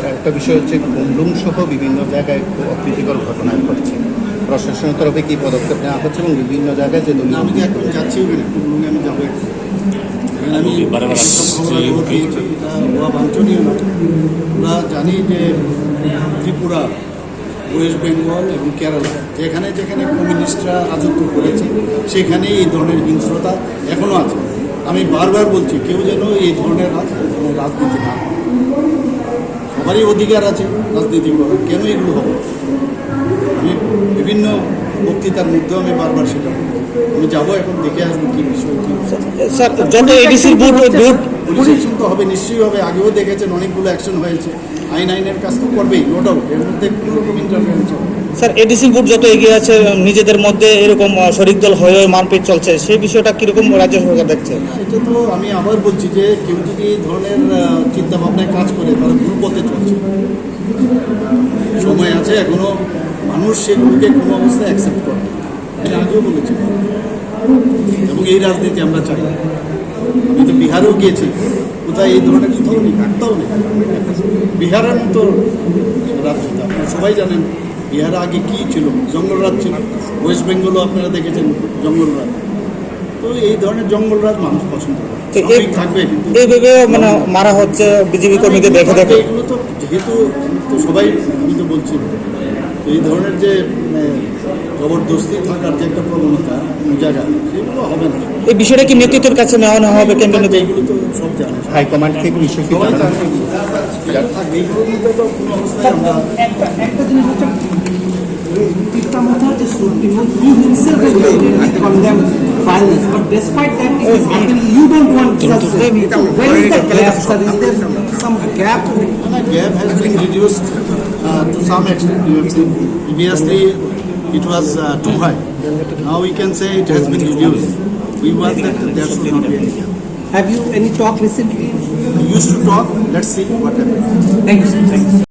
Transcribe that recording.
Sir একটা বিষয় হচ্ছে কুমলুং সহ বিভিন্ন জায়গায় অপ্রীতিকর ঘটনা ঘটছে। প্রশাসনের তরফে কি পদক্ষেপ নেওয়া হচ্ছে এবং বিভিন্ন জায়গায় যে আমি এখন যাচ্ছি ওখানে টুকলুঙে আমি যাব। আমি বাঞ্ছনীয় না আমরা জানি যে ত্রিপুরা ওয়েস্ট বেঙ্গল এবং কেরালা যেখানে যেখানে কমিউনিস্টরা রাজত্ব করেছে সেখানে এই ধরনের হিংস্রতা এখনও আছে। আমি বারবার বলছি কেউ যেন এই ধরনের রাজ- রাজনীতি না করে। সবারই অধিকার আছে রাজনীতি করার কেন এগুলো হবে? আমি বিভিন্ন বক্তৃতার মধ্যেও আমি বারবার সেটা আমি যাব এখন দেখে আসব কি বিষয় কি স্যার যত এডিসির বুট বুট পুলিশ অ্যাকশন তো হবে নিশ্চয়ই হবে। আগেও দেখেছেন অনেকগুলো অ্যাকশন হয়েছে। আইন আইনের কাজ তো করবেই নো ডাউট এর মধ্যে কোনো রকম ইন্টারফিয়ারেন্স হবে। স্যার এডিসির বুট যত এগিয়ে আছে নিজেদের মধ্যে এরকম শরিক দল হয়ে মারপিট চলছে সেই বিষয়টা কীরকম রাজ্য সরকার দেখছে? এটা তো আমি আবার বলছি যে কেউ যদি এই ধরনের চিন্তা ভাবনায় কাজ করে তারা ভুল পথে চলছে সময় আছে এখনও, মানুষ সেগুলোকে কোনো অবস্থায় অ্যাকসেপ্ট করে। আমি আগেও বলেছি এবং এই রাজনীতি আমরা চাই। আমি তো বিহারেও গিয়েছি। কোথায় এই ধরনের কোথাও নেই, একটাও নেই। বিহারের মতো রাজ্য তো আপনারা সবাই জানেন। বিহারে আগে কী ছিল? জঙ্গলরাজ ছিল। ওয়েস্ট বেঙ্গলও আপনারা দেখেছেন জঙ্গলরাজ তো এই ধরনের জঙ্গলরাজ মানুষ পছন্দ করে। তো থাকবে এইভাবে মানে মারা হচ্ছে বিজেপি কর্মীদের দেখে দেখে। এগুলো তো যেহেতু তো সবাই আমি তো বলছি। এই ধরনের যে মানে, জবরদস্তি থাকার যে একটা প্রবণতা জায়গা সেগুলো হবে না। এই বিষয়টা কি নেতৃত্বের কাছে নেওয়ানো হবে কেন্দ্রীয় নেতৃত্ব? এগুলো তো সব জানে। হাইকমান্ড থেকে বিষয়টি সবাই জানানো জানে থাকবে এইগুলোর মধ্যে তো কোনো অবস্থায় আমরা একটা একটা জিনিস হচ্ছে টিপটা মধ্যে হচ্ছে supremo he himself is related condemn violence but despite that it is happening you don't want justice where is the gap sir is there some gap The gap has been reduced uh, to some extent. You have seen previously it was uh, too high. Now we can say it has been reduced. We want that there should not be any gap. have you any talk recently Used to talk. Let's see what happens. thank you thank you